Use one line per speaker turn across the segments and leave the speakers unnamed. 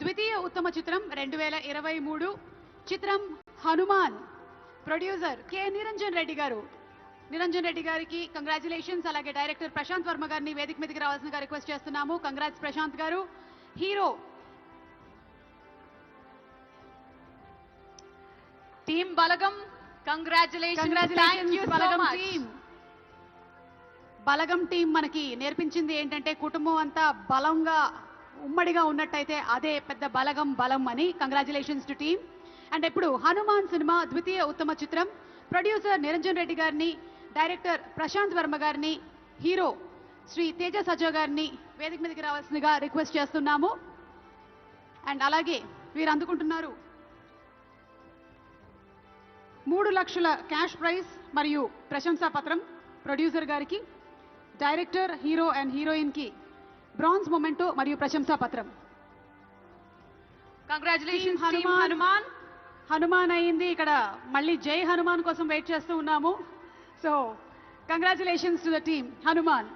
ద్వితీయ ఉత్తమ చిత్రం రెండు వేల ఇరవై మూడు. చిత్రం హనుమాన్. ప్రొడ్యూసర్ కె నిరంజన్ రెడ్డి గారు. నిరంజన్ రెడ్డి గారికి కంగ్రాచులేషన్స్ అలాగే డైరెక్టర్ ప్రశాంత్ వర్మ గారిని వేదిక మీదకి రావాల్సిందిగా రిక్వెస్ట్ చేస్తున్నాము. కంగ్రాట్స్ ప్రశాంత్ గారు. Hero
team Balagam congratulation
Balagam team మనకి నేర్పించింది ఏంటంటే కుటుంబం అంతా బలంగా ఉమ్మడిగా ఉన్నట్టయితే అదే పెద్ద బలగం బలం అని కంగ్రాచులేషన్స్ టు టీమ్. అండ్ ఇప్పుడు హనుమాన్ సినిమా ద్వితీయ ఉత్తమ చిత్రం. ప్రొడ్యూసర్ నిరంజన్ రెడ్డి గారిని డైరెక్టర్ ప్రశాంత్ వర్మ గారిని హీరో శ్రీ తేజ సజో గారిని వేదిక మీదకి రావాల్సిందిగా రిక్వెస్ట్ చేస్తున్నాము. అండ్ అలాగే వీరు అందుకుంటున్నారు. మూడు లక్షల క్యాష్ ప్రైజ్ మరియు ప్రశంసా పత్రం ప్రొడ్యూసర్ గారికి డైరెక్టర్ హీరో అండ్ హీరోయిన్కి బ్రాంజ్ మొమెంటో మరియు ప్రశంసా పత్రం.
కంగ్రాచులేషన్
హనుమాన్.
హనుమాన్
హనుమాన్ అయింది. ఇక్కడ మళ్ళీ జై హనుమాన్ కోసం వెయిట్ చేస్తూ ఉన్నాము. So congratulations to the team Hanuman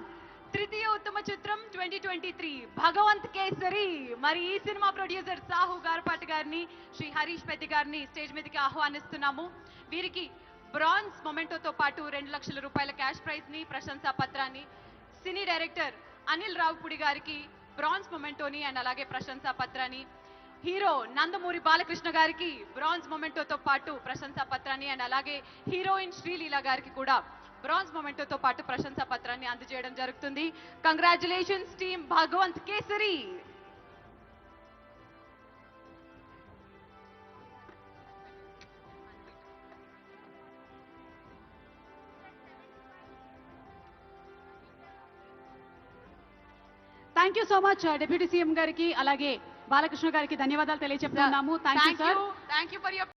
తృతీయ ఉత్తమ చిత్రం twenty twenty three Bhagavanth Kesari. మరి ఈ సినిమా ప్రొడ్యూసర్ సాహు గారపాటి గారిని శ్రీ హరీష్ పెద్ది గారిని స్టేజ్ మీదకి ఆహ్వానిస్తున్నాము. వీరికి బ్రాంజ్ మొమెంటోతో పాటు రెండు లక్షల రూపాయల క్యాష్ ప్రైజ్ని ప్రశంసా పత్రాన్ని. సినీ డైరెక్టర్ అనిల్ రావుపుడి గారికి బ్రాంజ్ మొమెంటోని అండ్ అలాగే ప్రశంసా పత్రాన్ని హీరో నందమూరి బాలకృష్ణ గారికి బ్రాంజ్ మొమెంటోతో పాటు ప్రశంసా పత్రాన్ని అండ్ అలాగే హీరోయిన్ శ్రీలీల గారికి కూడా బ్రాంజ్ మొమెంటోతో పాటు ప్రశంసా పత్రాన్ని అందజేయడం జరుగుతుంది. Congratulations team Bhagavanth Kesari!
Thank you so much deputy CM గారికి అలాగే బాలకృష్ణ గారికి ధన్యవాదాలు తెలియజెప్తున్నాము thank you
thank
sir
you thank you for your